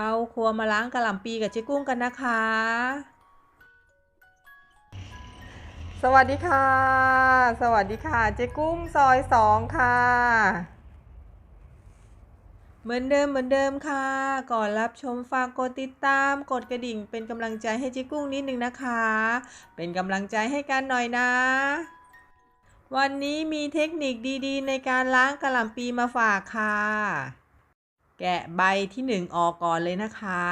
เข้าครัวมาล้างกะหล่ำปีกับเจ๊กุ้งกันนะคะ สวัสดีค่ะ สวัสดีค่ะเจ๊กุ้งซอยสองค่ะ เหมือนเดิมเหมือนเดิมค่ะ ก่อนรับชมฝากกดติดตาม กดกระดิ่งเป็นกำลังใจให้เจ๊กุ้งนิดนึงนะคะ เป็นกำลังใจให้กันหน่อยนะวันนี้มีเทคนิคดีๆ ในการล้างกะหล่ำปีมาฝากค่ะ แกะใบที่หนึ่งออกก่อนเลยนะคะ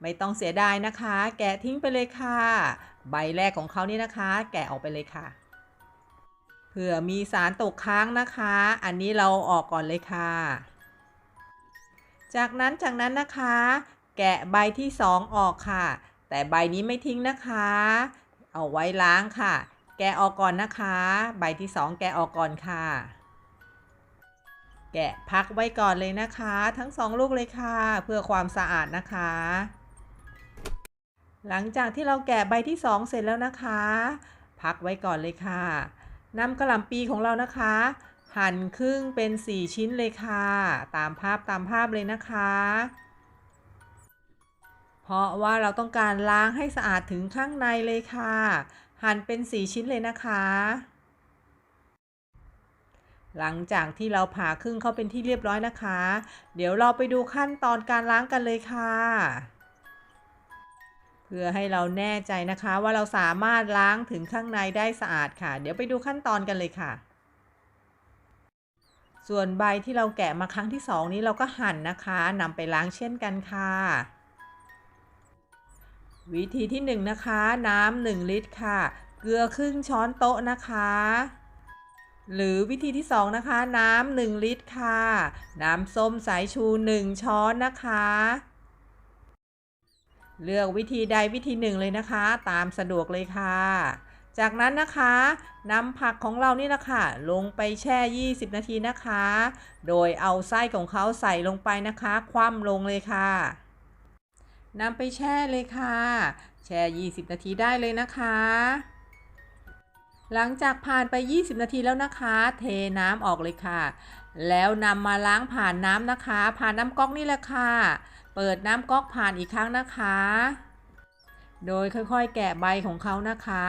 ไม่ต้องเสียดายนะคะ แกะทิ้งไปเลยค่ะ ใบแรกของเขานี่นะคะ แกะออกไปเลยค่ะ เผื่อมีสารตกค้างนะคะ อันนี้เราออกก่อนเลยค่ะ จากนั้นจากนั้นนะคะ แกะใบที่สองออกค่ะ แต่ใบนี้ไม่ทิ้งนะคะ เอาไว้ล้างค่ะ แกะออกก่อนนะคะ ใบที่สองแกะออกก่อนค่ะ แกะพักไว้ก่อนเลยนะคะ ทั้งสองลูกเลยค่ะ เพื่อความสะอาดนะคะ หลังจากที่เราแกะใบที่สองเสร็จแล้วนะคะ พักไว้ก่อนเลยค่ะนำกระหล่ำปีของเรานะคะ หั่นครึ่งเป็น 4 ชิ้นเลยค่ะ ตามภาพตามภาพเลยนะคะ เพราะว่าเราต้องการล้างให้สะอาดถึงข้างในเลยค่ะ หั่นเป็น 4 ชิ้นเลยนะคะ หลังจากที่เราผ่าครึ่งเข้าเป็นที่เรียบร้อยนะคะ เดี๋ยวเราไปดูขั้นตอนการล้างกันเลยค่ะ เพื่อให้เราแน่ใจนะคะว่าเราสามารถล้างถึงข้างในได้สะอาดค่ะ เดี๋ยวไปดูขั้นตอนกันเลยค่ะ ส่วนใบที่เราแกะมาครั้งที่สองนี้เราก็หั่นนะคะนำไปล้างเช่นกันค่ะวิธีที่หนึ่งนะคะ น้ำหนึ่งลิตรค่ะ เกลือครึ่งช้อนโต๊ะนะคะ หรือวิธีที่สองนะคะ น้ำหนึ่งลิตรค่ะ น้ำส้มสายชูหนึ่งช้อนนะคะ เลือกวิธีใดวิธีหนึ่งเลยนะคะ ตามสะดวกเลยค่ะ จากนั้นนะคะนำผักของเรานี่นะคะลงไปแช่ 20 นาทีนะคะ โดยเอาไส้ของเขาใส่ลงไปนะคะ คว่ำลงเลยค่ะนำไปแช่เลยค่ะ แช่ 20 นาทีได้เลยนะคะ หลังจากผ่านไป 20 นาทีแล้วนะคะ เทน้ำออกเลยค่ะ แล้วนำมาล้างผ่านน้ำนะคะ ผ่านน้ำก๊อกนี่แหละค่ะ เปิดน้ำก๊อกผ่านอีกครั้งนะคะ โดยค่อยๆ แกะใบของเขานะคะ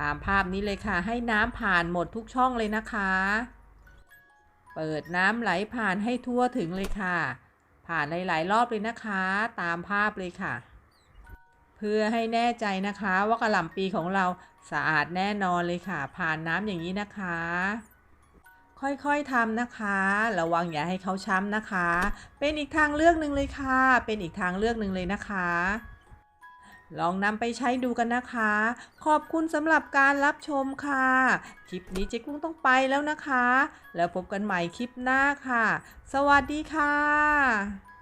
ตามภาพนี้เลยค่ะ ให้น้ำผ่านหมดทุกช่องเลยนะคะ เปิดน้ำไหลผ่านให้ทั่วถึงเลยค่ะ ผ่านหลายๆรอบเลยนะคะ ตามภาพเลยค่ะ เพื่อให้แน่ใจนะคะว่ากระหล่ำปีของเราสะอาดแน่นอนเลยค่ะ ผ่านน้ำอย่างนี้นะคะ ค่อยๆทำนะคะ ระวังอย่าให้เขาช้ำนะคะ เป็นอีกทางเลือกหนึ่งเลยค่ะ เป็นอีกทางเลือกหนึ่งเลยนะคะลองนำไปใช้ดูกันนะคะ ขอบคุณสำหรับการรับชมค่ะ คลิปนี้เจ๊กุ้งต้องไปแล้วนะคะ แล้วพบกันใหม่คลิปหน้าค่ะ สวัสดีค่ะ